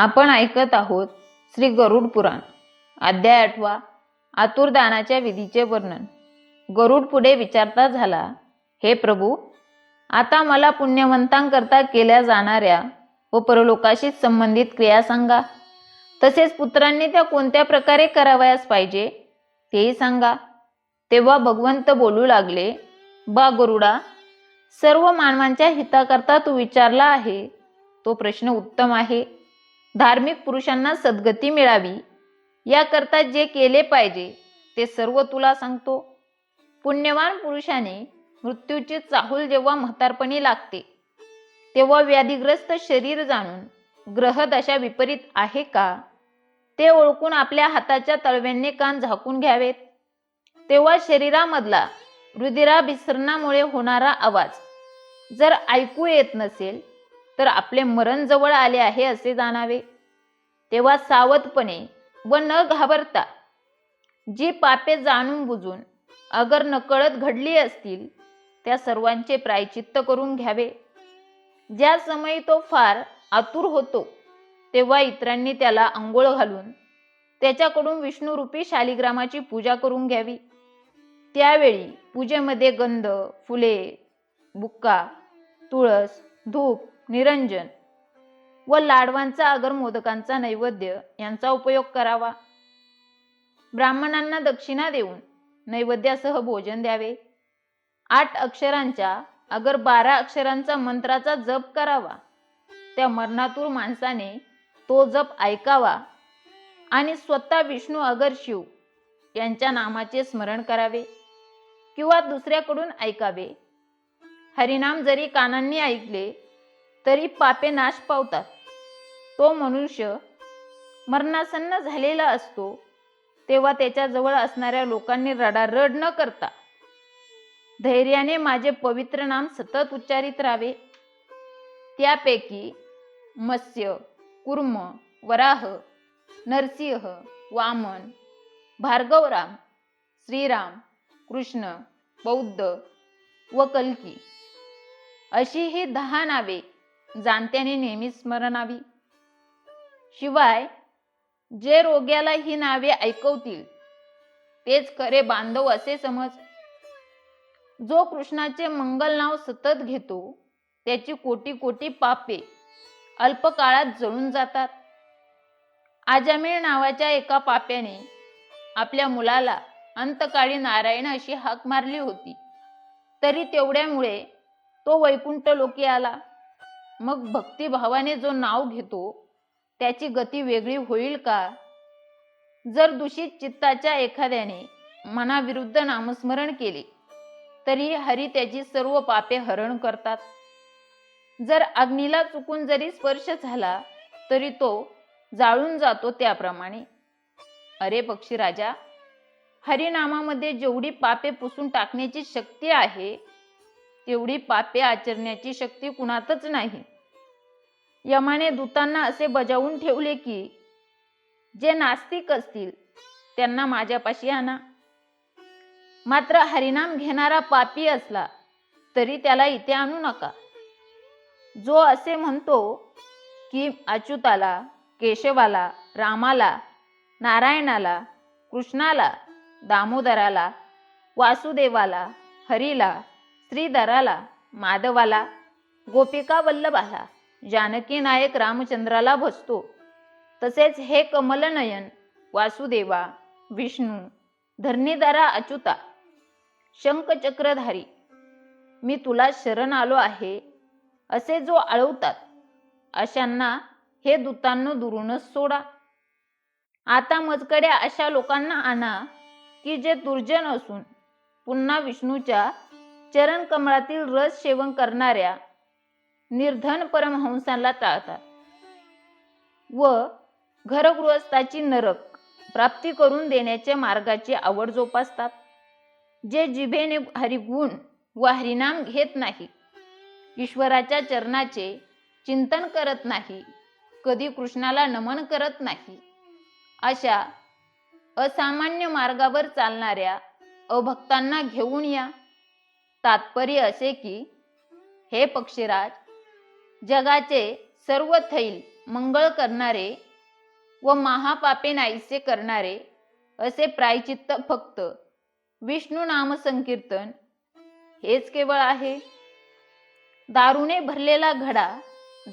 आपण ऐकत आहोत श्री गरुड पुराण अध्याय आठवा आतुरदानाच्या विधीचे वर्णन. गरुड पुढे विचारता झाला हे प्रभू आता मला पुण्यवंतांकरता केल्या जाणाऱ्या व परलोकाशी संबंधित क्रिया सांगा. तसेच पुत्रांनी त्या कोणत्या प्रकारे करावयास पाहिजे तेही सांगा. तेव्हा भगवंत बोलू लागले बा गरुडा सर्व मानवांच्या हिताकरता तू विचारला आहे तो प्रश्न उत्तम आहे. धार्मिक पुरुषांना सद्गती मिळावी. याकरता जे केले पाहिजे ते सर्व तुला सांगतो. पुण्यवान पुरुषाने मृत्यूची चाहूल जेव्हा म्हातारपणी लागते तेव्हा व्याधीग्रस्त शरीर जाणून ग्रहदशा विपरीत आहे का? ते ओळखून आपल्या हाताच्या तळव्यांनी कान झाकून घ्यावेत. तेव्हा शरीरामधला रुधिराभिसरणामुळे होणारा आवाज जर ऐकू येत नसेल तर आपले मरण जवळ आले आहे असे जाणावे. तेव्हा सावधपणे व न घाबरता जी पापे जाणून बुजून अगर नकळत घडली असतील त्या सर्वांचे प्रायचित्त करून घ्यावे. ज्या समयी तो फार आतुर होतो तेव्हा इतरांनी त्याला आंघोळ घालून त्याच्याकडून विष्णुरूपी शालिग्रामाची पूजा करून घ्यावी. त्यावेळी पूजेमध्ये गंध फुले बुक्का तुळस धूप निरंजन व लाडवांचा अगर मोदकांचा नैवेद्य यांचा उपयोग करावा. ब्राह्मणांना दक्षिणा देऊन नैवेद्यासह भोजन द्यावे. आठ अक्षरांच्या अगर बारा अक्षरांचा मंत्राचा जप करावा. त्या मरणातूर माणसाने तो जप ऐकावा आणि स्वतः विष्णू अगर शिव यांच्या नामाचे स्मरण करावे किंवा दुसऱ्याकडून ऐकावे. हरिनाम जरी कानांनी ऐकले तरी पापे नाश पावतात. तो मनुष्य मरणासन्न झालेला असतो तेव्हा त्याच्याजवळ असणाऱ्या लोकांनी रडारड न करता धैर्याने माझे पवित्र नाम सतत उच्चारित राहावे. त्यापैकी मत्स्य कुर्म वराह नरसिंह वामन भार्गवराम श्रीराम कृष्ण बौद्ध व कल्की अशी ही दहा नावे जाणत्याने नेहमी स्मरणावी शिवाय जे रोग्याला ही नावे ऐकवतील तेच खरे बांधव असे समज. जो कृष्णाचे मंगल नाव सतत घेतो त्याची कोटी कोटी पापे अल्पकाळात जळून जातात. आजामीळ नावाच्या एका पाप्याने आपल्या मुलाला अंतकाळी नारायण अशी हाक मारली होती. तरी तेवढ्यामुळे तो वैकुंठ लोकी आला. मग भक्तिभावाने जो नाव घेतो त्याची गती वेगळी होईल का? जर दूषित चित्ताच्या एखाद्याने मनाविरुद्ध नामस्मरण केले तरी हरी त्याची सर्व पापे हरण करतात. जर अग्नीला चुकून जरी स्पर्श झाला तरी तो जाळून जातो त्याप्रमाणे. अरे पक्षी राजा हरिनामामध्ये जेवढी पापे पुसून टाकण्याची शक्ती आहे तेवढी पापे आचरण्याची शक्ती कुणातच नाही. यमाने दूतांना असे बजावून ठेवले की जे नास्तिक असतील त्यांना माझ्यापाशी आणा. मात्र हरिनाम घेणारा पापी असला तरी त्याला इथे आणू नका. जो असे म्हणतो की अच्युताला केशवाला रामाला नारायणाला कृष्णाला दामोदराला वासुदेवाला हरीला श्रीधराला माधवाला गोपिका वल्लभाला जानकी नायक रामचंद्राला भसतो तसेच हे कमलनयन वासुदेवा विष्णू धरणीधरा अच्युता शंखचक्रधारी मी तुला शरण आलो आहे असे जो आळवतात अशांना हे दूतांनो दुरूनच सोडा. आता मजकड्या अशा लोकांना आणा की जे दुर्जन असून पुन्हा विष्णूच्या चरण कमळातील रस सेवन करणाऱ्या निर्धन परमहंसाला टाळतात. व घरगृहस्थाची नरक प्राप्ती करून देण्याच्या मार्गाची आवड जोपासतात. जे जिभेने हरिगुण व हरिनाम घेत नाही ईश्वराच्या चरणाचे चिंतन करत नाही कधी कृष्णाला नमन करत नाही अशा असामान्य मार्गावर चालणाऱ्या अभक्तांना घेऊन या. तात्पर्य असे की हे पक्षीराज जगाचे सर्व थैल मंगळ करणारे व महापापे नाहीसे करणारे असे प्रायचित्त फक्त विष्णू नाम संकीर्तन हेच केवळ आहे. दारूने भरलेला घडा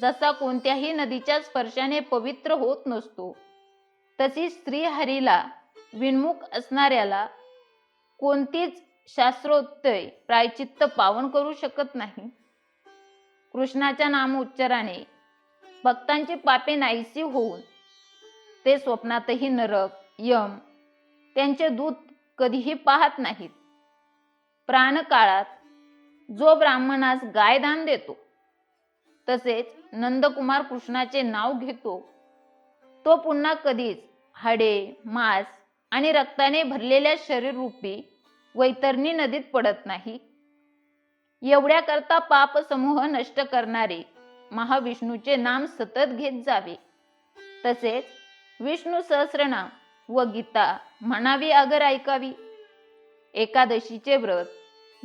जसा कोणत्याही नदीच्या स्पर्शाने पवित्र होत नसतो तशी स्त्री हरीला विन्मुख असणाऱ्याला कोणतीच शास्त्रोत्तय प्रायचित्त पावन करू शकत नाही. कृष्णाच्या नाम उच्चाराने भक्तांची पापे नाहीसी होऊन ते स्वप्नातही नरक यम त्यांचे दूत कधीही पाहत नाहीत. प्राणकाळात जो ब्राह्मणास गायदान देतो तसेच नंदकुमार कृष्णाचे नाव घेतो तो पुन्हा कधीच हाडे मांस आणि रक्ताने भरलेल्या शरीररूपी वैतरणी नदीत पडत नाही. एवढ्या करता पाप समूह नष्ट करणारे महाविष्णूचे नाम सतत घेत जावे. तसेच विष्णू सहस्रनाम व गीता म्हणावी अगर ऐकावी. एकादशीचे व्रत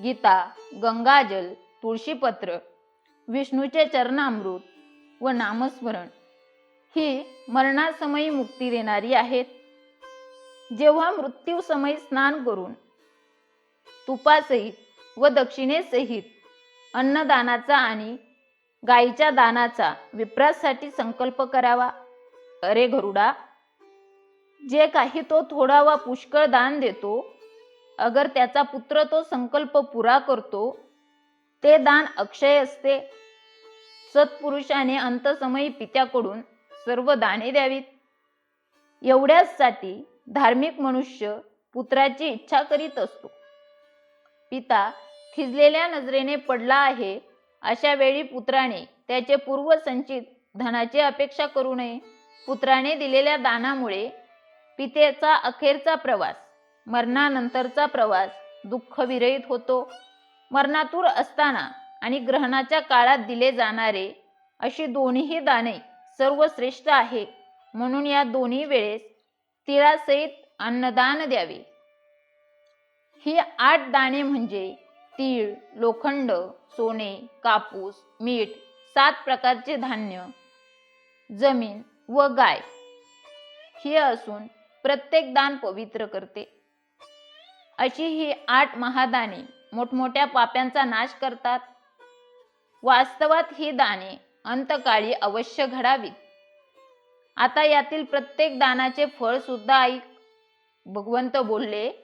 गीता गंगाजल तुळशीपत्र विष्णूचे चरणामृत व नामस्मरण ही मरणासमयी मुक्ती देणारी आहेत. जेव्हा मृत्यूसमयी स्नान करून तुपासहित व दक्षिणेसहित अन्नदानाचा आणि गायीच्या दानाचा विप्रासाठी संकल्प करावा. अरे गरुडा जे काही तो थोडा वा पुष्कळ दान देतो अगर त्याचा पुत्र तो संकल्प पुरा करतो ते दान अक्षय असते. सत्पुरुषाने अंतसमयी पित्याकडून सर्व दाने द्यावीत. एवढ्याचसाठी धार्मिक मनुष्य पुत्राची इच्छा करीत असतो. पिता खिजलेल्या नजरेने पडला आहे अशा वेळी पुत्राने त्याचे पूर्वसंचित धनाची अपेक्षा करू नये. पुत्राने दिलेल्या दानामुळे पितेचा अखेरचा प्रवास मरणानंतरचा प्रवास दुःखविरहित होतो. मरणातूर असताना आणि ग्रहणाच्या काळात दिले जाणारे अशी दोन्हीही दाने सर्वश्रेष्ठ आहे म्हणून या दोन्ही वेळेस तिळासहित अन्नदान द्यावे. ही आठ दाणे म्हणजे तीळ लोखंड सोने कापूस मीठ सात प्रकारचे धान्य जमीन व गाय. ही असून प्रत्येक दान पवित्र करते. अशी ही आठ महादाने मोठमोठ्या पाप्यांचा नाश करतात. वास्तवात ही दाने अंतकाळी अवश्य घडावीत. आता यातील प्रत्येक दानाचे फळ सुद्धा ऐक. भगवंत बोलले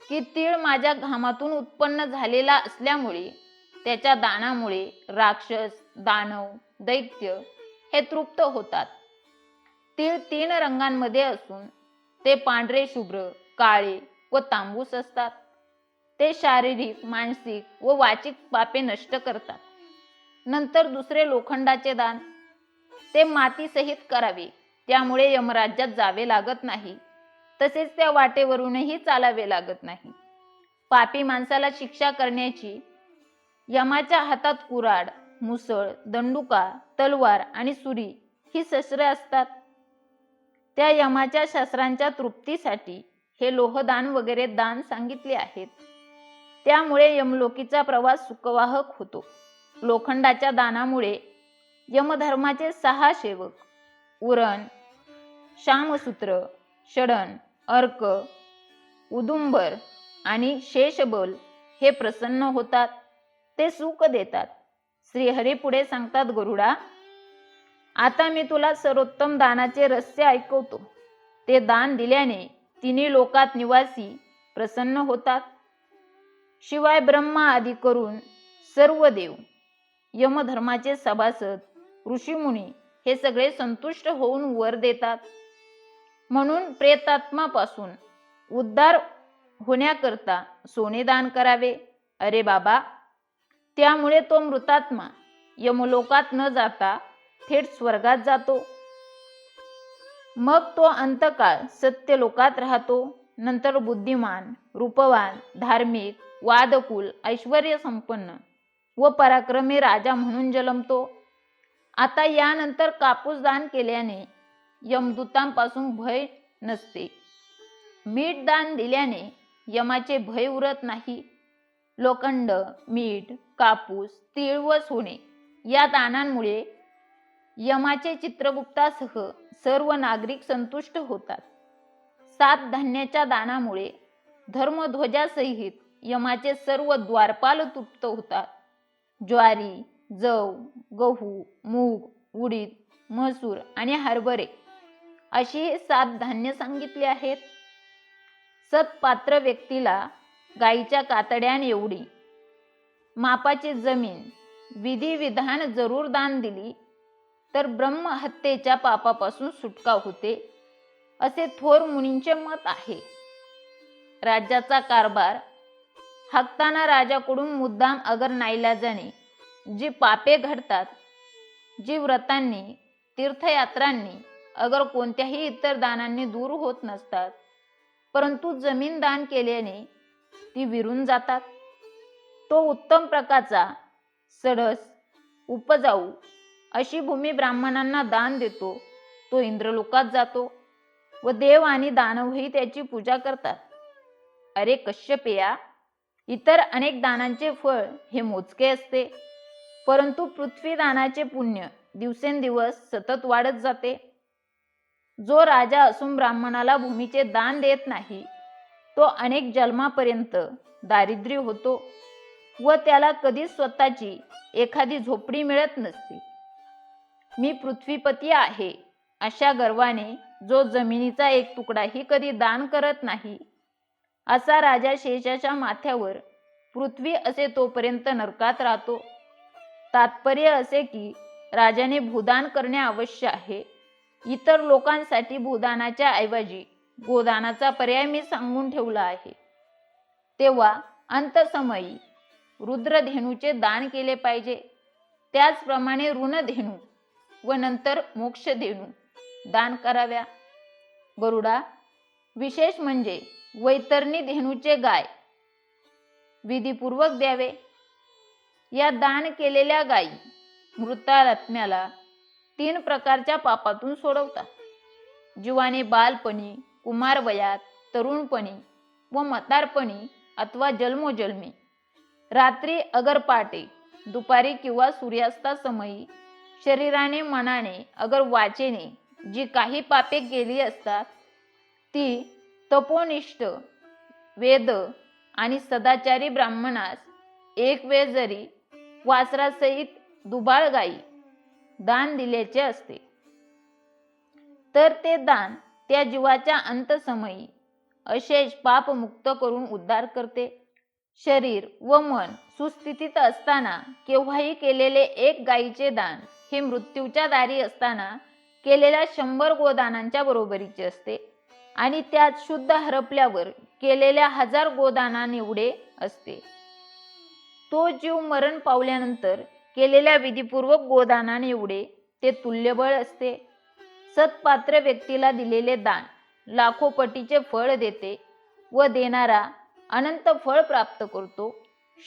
की तीळ माझ्या घामातून उत्पन्न झालेला असल्यामुळे त्याच्या दानामुळे राक्षस दानव दैत्य हे तृप्त होतात. तीळ तीन रंगांमध्ये असून ते पांढरे शुभ्र काळे व तांबूस असतात. ते शारीरिक मानसिक व वाचिक पापे नष्ट करतात. नंतर दुसरे लोखंडाचे दान. ते मातीसहित करावे त्यामुळे यमराज्यात जावे लागत नाही. तसेच त्या वाटेवरूनही चालावे लागत नाही. पापी माणसाला शिक्षा करण्याची यमाच्या हातात कुराड मुसळ दंडुका तलवार आणि सुरी ही शस्त्रे असतात. त्या यमाच्या शस्त्रांच्या तृप्तीसाठी हे लोहदान वगैरे दान सांगितले आहेत. त्यामुळे यमलोकीचा प्रवास सुखवाहक होतो. लोखंडाच्या दानामुळे यमधर्माचे सहा सेवक उरण श्यामसूत्र षडन अर्क उदुंबर आणि शेषबल हे प्रसन्न होतात. ते सुख देतात. श्रीहरी पुढे सांगतात गरुडा आता मी तुला सर्वोत्तम दानाचे रहस्य ऐकवतो. ते दान दिल्याने तिन्ही लोकात निवासी प्रसन्न होतात. शिवाय ब्रह्मा आदी करून सर्व देव यमधर्माचे सभासद ऋषीमुनी हे सगळे संतुष्ट होऊन वर देतात. म्हणून प्रेतात्मापासून उद्धार होण्याकरता सोने दान करावे. अरे बाबा त्यामुळे तो मृतात्मा यमलोकात न जाता थेट स्वर्गात जातो. मग तो अंतकाळ सत्य लोकात राहतो. नंतर बुद्धिमान रूपवान धार्मिक वादकुल ऐश्वर संपन्न व पराक्रमी राजा म्हणून जन्मतो. आता यानंतर कापूस दान केल्याने यमदूतांपासून भय नसते. मीठ दान दिल्याने यमाचे भय उरत नाही. लोखंड मीठ कापूस तीळ व सोने या दानांमुळे यमाचे चित्रगुप्तासह सर्व नागरिक संतुष्ट होतात. सात धान्याच्या दानामुळे धर्मध्वजासहित यमाचे सर्व द्वारपाल तृप्त होतात. ज्वारी जव गहू मूग उडीद मसूर आणि हरभरे अशी हे सात धान्य सांगितले आहेत. सत्पात्र व्यक्तीला गाईच्या कातड्यान एवढी मापाची जमीन विधी विधान जरूर दान दिली तर ब्रह्महत्येच्या पापापासून सुटका होते असे थोर मुनींचे मत आहे. राज्याचा कारभार हाकताना राजाकडून मुद्दाम अगर नाईलाजाने जी पापे घडतात जी व्रतांनी तीर्थयात्रांनी अगर कोणत्याही इतर दानांनी दूर होत नसतात परंतु जमीन दान केल्याने ती विरून जातात. तो उत्तम प्रकारचा सडस उपजाऊ अशी भूमी ब्राह्मणांना दान देतो तो इंद्रलोकात जातो व देव आणि दानवही त्याची पूजा करतात. अरे कश्यपेया इतर अनेक दानांचे फळ हे मोजके असते परंतु पृथ्वी दानाचे पुण्य दिवसेंदिवस सतत वाढत जाते. जो राजा असून ब्राह्मणाला भूमीचे दान देत नाही तो अनेक जन्मापर्यंत दारिद्र्य होतो व त्याला कधीच स्वतःची एखादी झोपडी मिळत नसते. मी पृथ्वीपती आहे अशा गर्वाने जो जमिनीचा एक तुकडाही कधी दान करत नाही असा राजा शेषाच्या माथ्यावर पृथ्वी असे तोपर्यंत नरकात राहतो. तात्पर्य असे की राजाने भूदान करणे आवश्यक आहे. इतर लोकांसाठी भूदानाच्या ऐवजी गोदानाचा पर्याय मी सांगून ठेवला आहे. तेव्हा अंतसमयी रुद्रधेनूचे दान केले पाहिजे. त्याचप्रमाणे ऋणधेनू व नंतर मोक्षधेनू दान कराव्या. गरुडा विशेष म्हणजे वैतरणी धेनूचे गाय विधीपूर्वक द्यावे. या दान केलेल्या गायी मृतात्म्याला तीन प्रकारच्या पापातून सोडवतात. जीवाने बालपणी कुमार वयात तरुणपणी व म्हातारपणी अथवा जन्मोजन्मी. रात्री अगर पाटे दुपारी किंवा सूर्यास्तासमयी शरीराने मनाने अगर वाचेने जी काही पापे केली असतात ती तपोनिष्ठ वेद आणि सदाचारी ब्राह्मणास एक वेळ जरी वासरासहित दुबाळ गायी दान दिल्याचे असते. तर ते दान त्या जीवाच्या अंतसमयी अशेष पापमुक्त करून उद्धार करते. शरीर व मन सुस्थितीत असताना केव्हाही केलेले एक गायीचे दान हे मृत्यूच्या दारी असताना केलेल्या शंभर गोदानांच्या बरोबरीचे असते आणि त्यात शुद्ध हरपल्यावर केलेल्या हजार गोदानांएवढे असते. तो जीव मरण पावल्यानंतर केलेल्या विधीपूर्वक गोदानांएवढे ते तुल्यबळ असते. सत्पात्र व्यक्तीला दिलेले दान लाखो पटीचे फळ देते व देणारा अनंत फळ प्राप्त करतो.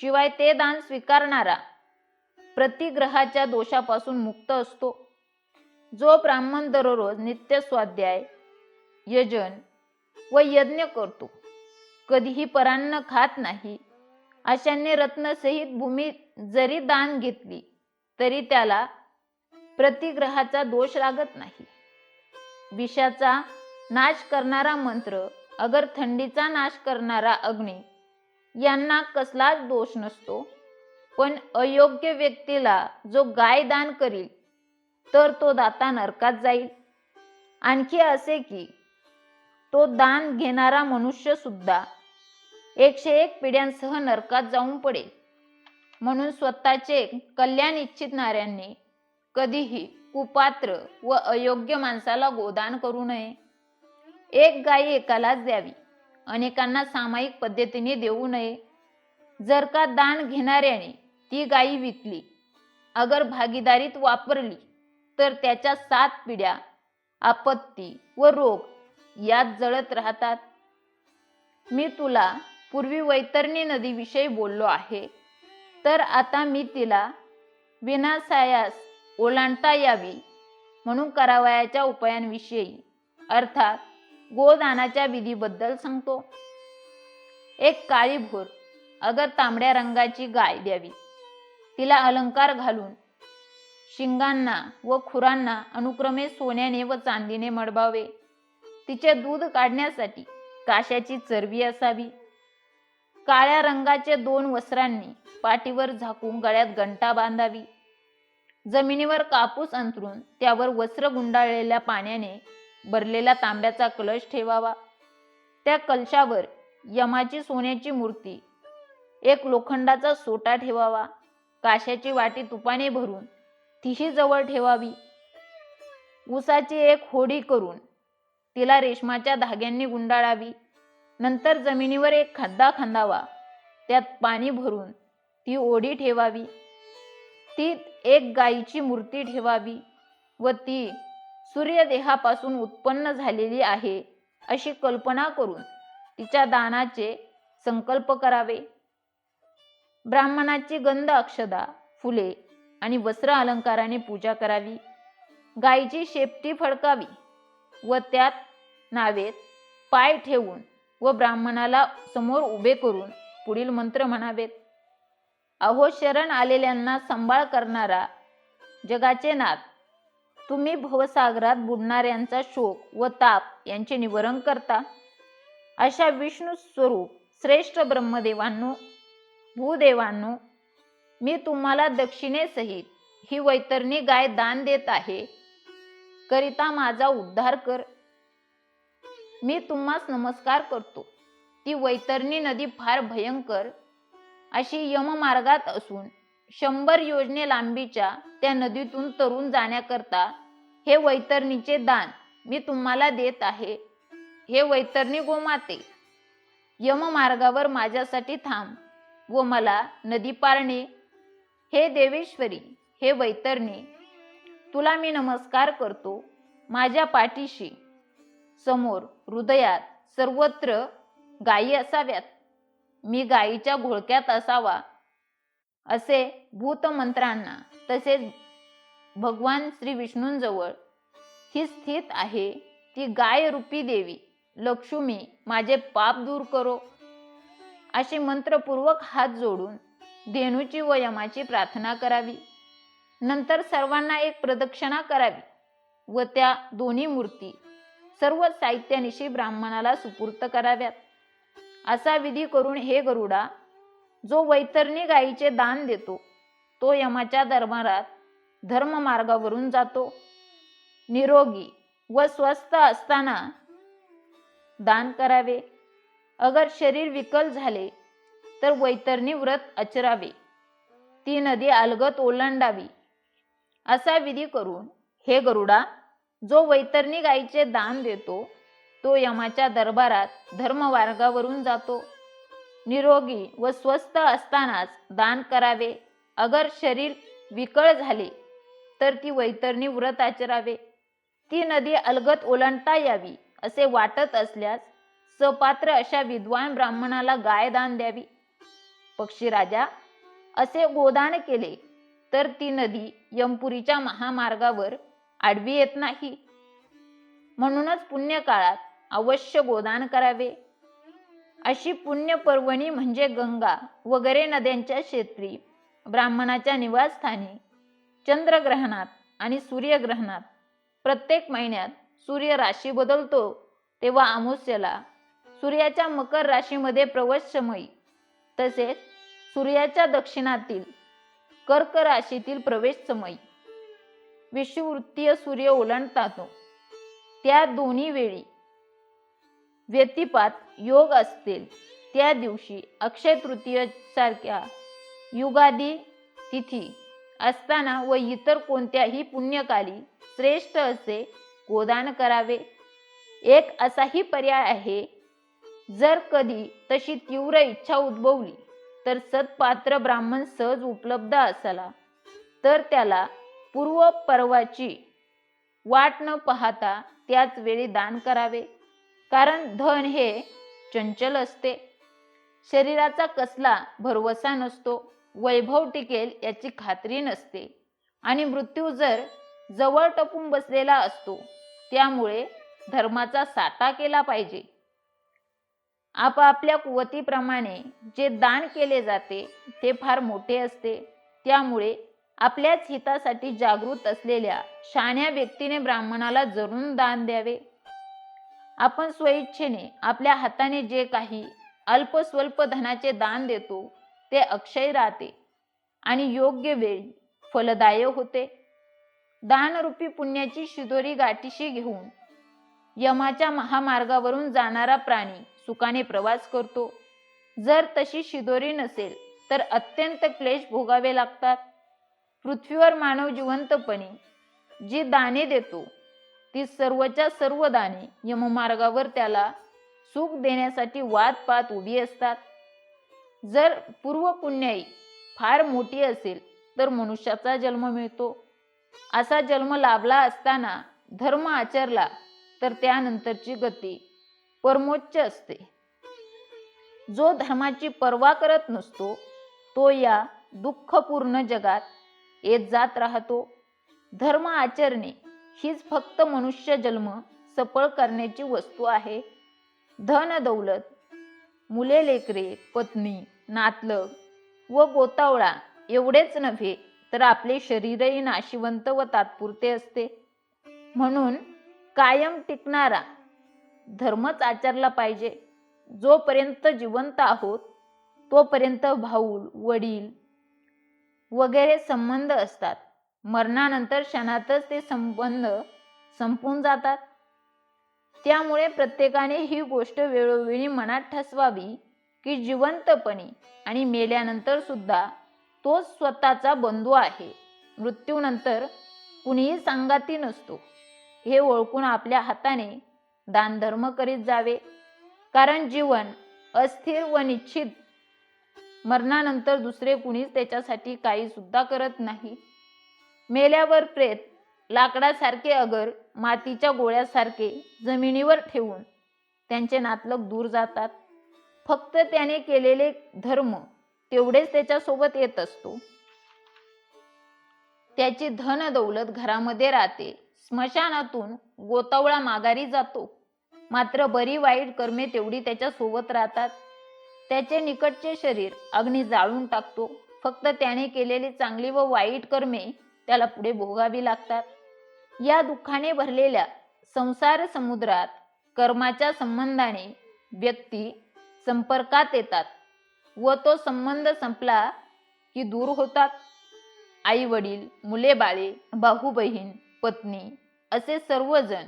शिवाय ते दान स्वीकारणारा प्रतिग्रहाच्या दोषापासून मुक्त असतो. जो ब्राह्मण दररोज नित्य स्वाध्याय यजन व यज्ञ करतो. कधीही परान्न खात नाही. अशाने रत्नसहित भूमी जरी दान घेतली तरी त्याला प्रतिग्रहाचा दोष लागत नाही. विषाचा नाश करणारा मंत्र अगर थंडीचा नाश करणारा अग्नी यांना कसलाच दोष नसतो. पण अयोग्य व्यक्तीला जो गाय दान करील तर तो दाता नरकात जाईल. आणखी असे की तो दान घेणारा मनुष्य सुद्धा एकशे एक पिढ्यांसह नरकात जाऊन पडेल. म्हणून स्वतःचे कल्याण इच्छितणाऱ्यांनी कधीही कुपात्र व अयोग्य माणसाला गोदान करू नये. एक गायी एकालाच द्यावी अनेकांना सामायिक पद्धतीने देऊ नये. जर का दान घेणाऱ्याने ती गायी विकली अगर भागीदारीत वापरली तर त्याच्या सात पिढ्या आपत्ती व रोग यात जळत राहतात. मी तुला पूर्वी वैतरणी नदीविषयी बोललो आहे. तर आता मी तिला विनासायास ओलांडता यावी म्हणून करावयाच्या उपायांविषयी अर्थात गोदानाच्या विधीबद्दल सांगतो. एक काळी भोर अगर तांबड्या रंगाची गाय द्यावी. तिला अलंकार घालून शिंगांना व खुरांना अनुक्रमे सोन्याने व चांदीने मडबावे. तिचे दूध काढण्यासाठी काशाची चरबी असावी. काळ्या रंगाचे दोन वस्त्रांनी पाठीवर झाकून गळ्यात घंटा बांधावी. जमिनीवर कापूस अंतरून त्यावर वस्त्र गुंडाळलेल्या पाण्याने भरलेला तांब्याचा कलश ठेवावा. त्या कलशावर यमाची सोन्याची मूर्ती एक लोखंडाचा सोटा ठेवावा. काशाची वाटी तुपाने भरून तिशी जवळ ठेवावी. ऊसाची एक होडी करून तिला रेशमाच्या धाग्यांनी गुंडाळावी. नंतर जमिनीवर एक खड्डा खांदावा. त्यात पाणी भरून ती ओढी ठेवावी. ती एक गायीची मूर्ती ठेवावी व ती सूर्यदेहापासून उत्पन्न झालेली आहे अशी कल्पना करून तिच्या दानाचे संकल्प करावे. ब्राह्मणाची गंध अक्षदा फुले आणि वस्त्र अलंकाराने पूजा करावी. गायीची शेपटी फडकावी व त्यात नावेत पाय ठेवून व ब्राह्मणाला समोर उभे करून पुढील मंत्र म्हणावेत. अहो शरण आलेल्यांना सांभाळ करणारा जगाचे नाथ तुम्ही भवसागरात बुडणाऱ्यांचा शोक व ताप यांचे निवारण करता. अशा विष्णू स्वरूप श्रेष्ठ ब्रह्मदेवांनो भूदेवांनो मी तुम्हाला दक्षिणेसहित ही वैतरणी गाय दान देत आहे. करिता माझा उद्धार कर. मी तुम्हास नमस्कार करतो. ती वैतरणी नदी फार भयंकर अशी यममार्गात असून शंभर योजने लांबीच्या त्या नदीतून तरुण जाण्याकरता हे वैतरणीचे दान मी तुम्हाला देत आहे. हे वैतरणी गोमाते यममार्गावर माझ्यासाठी थांब व मला नदी पारणे. हे देवेश्वरी हे वैतरणी तुला मी नमस्कार करतो. माझ्या पाठीशी समोर हृदयात सर्वत्र गायी असाव्यात. मी गायीच्या घोळक्यात असावा असे भूतमंत्रांना तसेच भगवान श्री विष्णूंजवळ ही स्थित आहे. ती गाय रूपी देवी लक्ष्मी माझे पाप दूर करो अशी मंत्रपूर्वक हात जोडून धेनूची व यमाची प्रार्थना करावी. नंतर सर्वांना एक प्रदक्षिणा करावी व त्या दोन्ही मूर्ती सर्व साहित्यानिशी ब्राह्मणाला सुपूर्त कराव्यात. असा विधी करून हे गरुडा जो वैतरणी गायीचे दान देतो तो यमाच्या दरबारात धर्म मार्गावरून जातो. निरोगी व स्वस्थ असताना दान करावे. अगर शरीर विकल झाले तर वैतरणी व्रत आचरावे ती नदी अलगत ओलांडावी. असा विधी करून हे गरुडा जो वैतरणी गायीचे दान देतो तो यमाच्या दरबारात धर्ममार्गावरून जातो. निरोगी व स्वस्थ असतानाच दान करावे. अगर शरीर विकळ झाले तर ती वैतरणी व्रत आचरावे. ती नदी अलगत ओलांडता यावी असे वाटत असल्यास सपात्र अशा विद्वान ब्राह्मणाला गाय दान द्यावी. पक्षीराजा असे गोदान केले तर ती नदी यमपुरीच्या महामार्गावर आडवी येत नाही. म्हणूनच पुण्यकाळात अवश्य गोदान करावे. अशी पुण्य पर्वणी म्हणजे गंगा वगैरे नद्यांच्या क्षेत्री ब्राह्मणाच्या निवासस्थानी चंद्रग्रहणात आणि सूर्यग्रहणात. प्रत्येक महिन्यात सूर्य राशी बदलतो तेव्हा अमुस्याला सूर्याच्या मकर राशीमध्ये प्रवेश समयी तसेच सूर्याच्या दक्षिणातील कर्क राशीतील प्रवेश समयी विषुवृत्तीय सूर्य ओलांडतातो. त्या दोन्ही वेळी व्यतिपात योग असतील. त्या दिवशी अक्षय तृतीय सारख्या युगादी तिथी असताना व इतर कोणत्याही पुण्यकाली श्रेष्ठ असे गोदान करावे. एक असाही पर्याय आहे जर कधी तशी तीव्र इच्छा उद्भवली तर सत्पात्र ब्राह्मण सहज उपलब्ध असला तर त्याला पूर्व पर्वाची वाट न पाहता त्याच वेळी दान करावे. कारण धन हे चंचल असते. शरीराचा कसला भरवसा नसतो वैभव टिकेल याची खात्री नसते. आणि मृत्यू जर जवळ टपून बसलेला असतो त्यामुळे धर्माचा साठा केला पाहिजे. आपापल्या कुवतीप्रमाणे जे दान केले जाते ते फार मोठे असते. त्यामुळे आपल्याच हितासाठी जागृत असलेल्या शाण्या व्यक्तीने ब्राह्मणाला जरूर दान द्यावे. आपण स्वइच्छेने आपल्या हाताने जे काही अल्पस्वल्प धनाचे दान देतो ते अक्षय राहते आणि योग्य वेळी फलदाय होते. दानरूपी पुण्याची शिदोरी गाठीशी घेऊन यमाच्या महामार्गावरून जाणारा प्राणी सुखाने प्रवास करतो. जर तशी शिदोरी नसेल तर अत्यंत क्लेश भोगावे लागतात. पृथ्वीवर मानव जिवंतपणे जी दाने देतो ती सर्वच्या सर्व दाने यममार्गावर त्याला सुख देण्यासाठी वाद पात उभी असतात. जर पूर्व पुण्याई फार मोठी असेल तर मनुष्याचा जन्म मिळतो. असा जन्म लाभला असताना धर्म आचरला तर त्यानंतरची गती परमोच्च असते. जो धर्माची पर्वा करत नसतो तो या दुःखपूर्ण जगात येत जात राहतो. धर्म आचरणे हीच फक्त मनुष्य जन्म सफळ करण्याची वस्तू आहे. धन दौलत मुले लेकरे पत्नी नातलग व गोतावळा एवढेच नव्हे तर आपले शरीरही नाशिवंत व तात्पुरते असते. म्हणून कायम टिकणारा धर्मच आचरला पाहिजे. जोपर्यंत जिवंत आहोत तोपर्यंत भाऊल वडील वगैरे संबंध असतात. मरणानंतर क्षणातच ते संबंध संपून जातात. त्यामुळे प्रत्येकाने ही गोष्ट वेळोवेळी मनात ठसवावी की जिवंतपणी आणि मेल्यानंतर सुद्धा तो स्वतःचा बंधू आहे. मृत्यूनंतर कुणीही सांगाती नसतो. हे ओळखून आपल्या हाताने दानधर्म करीत जावे. कारण जीवन अस्थिर व निश्चित मरणानंतर दुसरे कुणीच त्याच्यासाठी काही सुद्धा करत नाही. मेल्यावर प्रेत लाकडासारखे अगर मातीच्या गोळ्यासारखे जमिनीवर ठेवून त्यांचे नातलग दूर जातात. फक्त त्याने केलेले धर्म तेवढेच त्याच्यासोबत येत असतो. त्याची धन दौलत घरामध्ये राहते. स्मशानातून गोतावळा माघारी जातो. मात्र बरी वाईट कर्मे तेवढी त्याच्यासोबत राहतात. त्याचे निकटचे शरीर अग्नी जाळून टाकतो. फक्त त्याने केलेली चांगली व वाईट कर्मे त्याला पुढे भोगावी लागतात. या दुःखाने भरलेल्या संसार समुद्रात कर्माच्या संबंधाने व्यक्ती संपर्कात येतात व तो संबंध संपला की दूर होतात. आई वडील मुले बाळे भाऊ बहीण पत्नी असे सर्वजण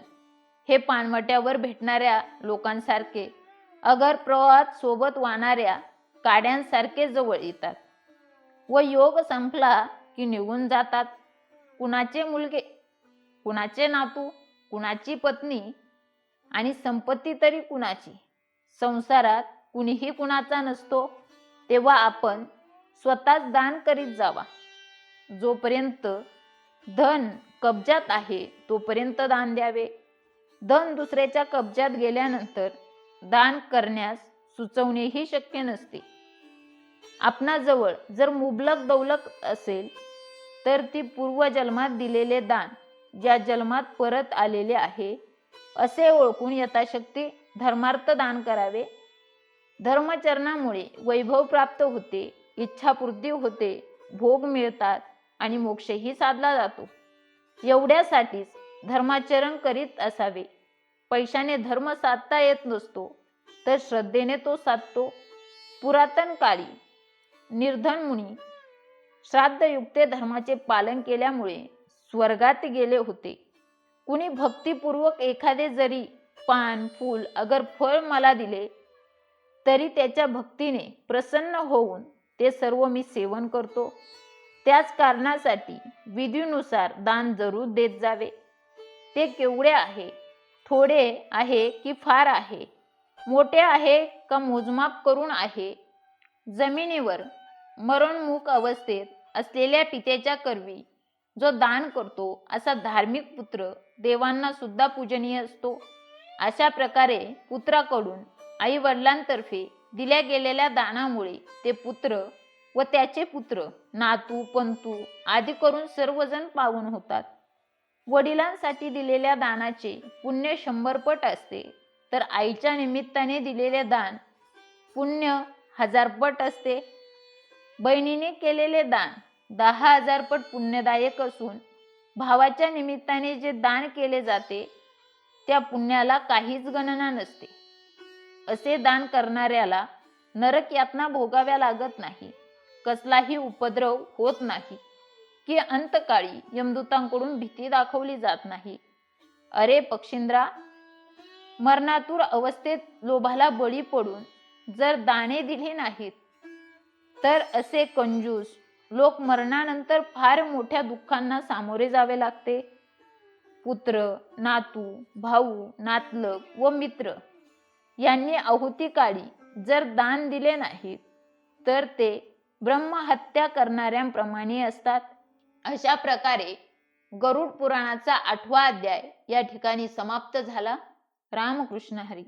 हे पानवट्यावर भेटणाऱ्या लोकांसारखे अगर प्रवाहात सोबत वाहणाऱ्या काड्यांसारखे जवळ येतात व योग संपला की निघून जातात. कुणाचे मुलगे कुणाचे नातू कुणाची पत्नी आणि संपत्ती तरी कुणाची? संसारात कुणीही कुणाचा नसतो. तेव्हा आपण स्वतःच दान करीत जावा. जोपर्यंत धन कब्जात आहे तोपर्यंत दान द्यावे. धन दुसऱ्याच्या कब्जात गेल्यानंतर दान करण्यास सुचवणेही शक्य नसते. आपणाजवळ जर मुबलक दौलत असेल तर ती पूर्वजन्मात दिलेले दान ज्या जन्मात परत आलेले आहे असे ओळखून यथाशक्ती धर्मार्थ दान करावे. धर्मचरणामुळे वैभव प्राप्त होते इच्छापूर्ती होते भोग मिळतात आणि मोक्षही साधला जातो. एवढ्यासाठीच धर्माचरण करीत असावे. पैशाने धर्म साधता येत नसतो तर श्रद्धेने तो साधतो. पुरातन काळी निर्धन मुनी श्राद्धयुक्ते धर्माचे पालन केल्यामुळे स्वर्गात गेले होते. कुणी भक्तिपूर्वक एखादे जरी पान फूल अगर फळ मला दिले तरी त्याच्या भक्तीने प्रसन्न होऊन ते सर्व मी सेवन करतो. त्याच कारणासाठी विधीनुसार दान जरूर देत जावे. ते केवढे आहे थोडे आहे की फार आहे? मोठे आहे का मोजमाप करून आहे? जमिनीवर मरणमुख अवस्थेत असलेल्या पित्याच्या करवी जो दान करतो असा धार्मिक पुत्र देवांना सुद्धा पूजनीय असतो. अशा प्रकारे पुत्राकडून आई वडिलांतर्फे दिल्या गेलेल्या दानामुळे ते पुत्र व त्याचे पुत्र नातू पंतू आदी करून सर्वजण पावन होतात. वडिलांसाठी दिलेल्या दानाचे पुण्य शंभर पट असते. तर आईच्या निमित्ताने दिलेले दान पुण्य हजार पट असते. बहिणीने केलेले दान दहा हजार पट पुण्यदायक असून भावाच्या निमित्ताने जे दान केले जाते त्या पुण्याला काहीच गणना नसते. असे दान करणाऱ्याला नरक यातना भोगाव्या लागत नाही. कसलाही उपद्रव होत नाही. की अंतकाळी यमदूतांकडून भीती दाखवली जात नाही. अरे पक्षिंद्रा मरणातूर अवस्थेत लोभाला बळी पडून जर दाणे दिले नाहीत तर असे कंजूस लोक मरणानंतर फार मोठ्या दुःखांना सामोरे जावे लागते. पुत्र नातू भाऊ नातलग व मित्र यांनी आहुती काळी जर दान दिले नाहीत तर ते ब्रह्महत्या करणाऱ्यांप्रमाणे असतात. अशा प्रकारे गरुड पुराणाचा आठवा अध्याय या ठिकाणी समाप्त झाला. रामकृष्ण हरी.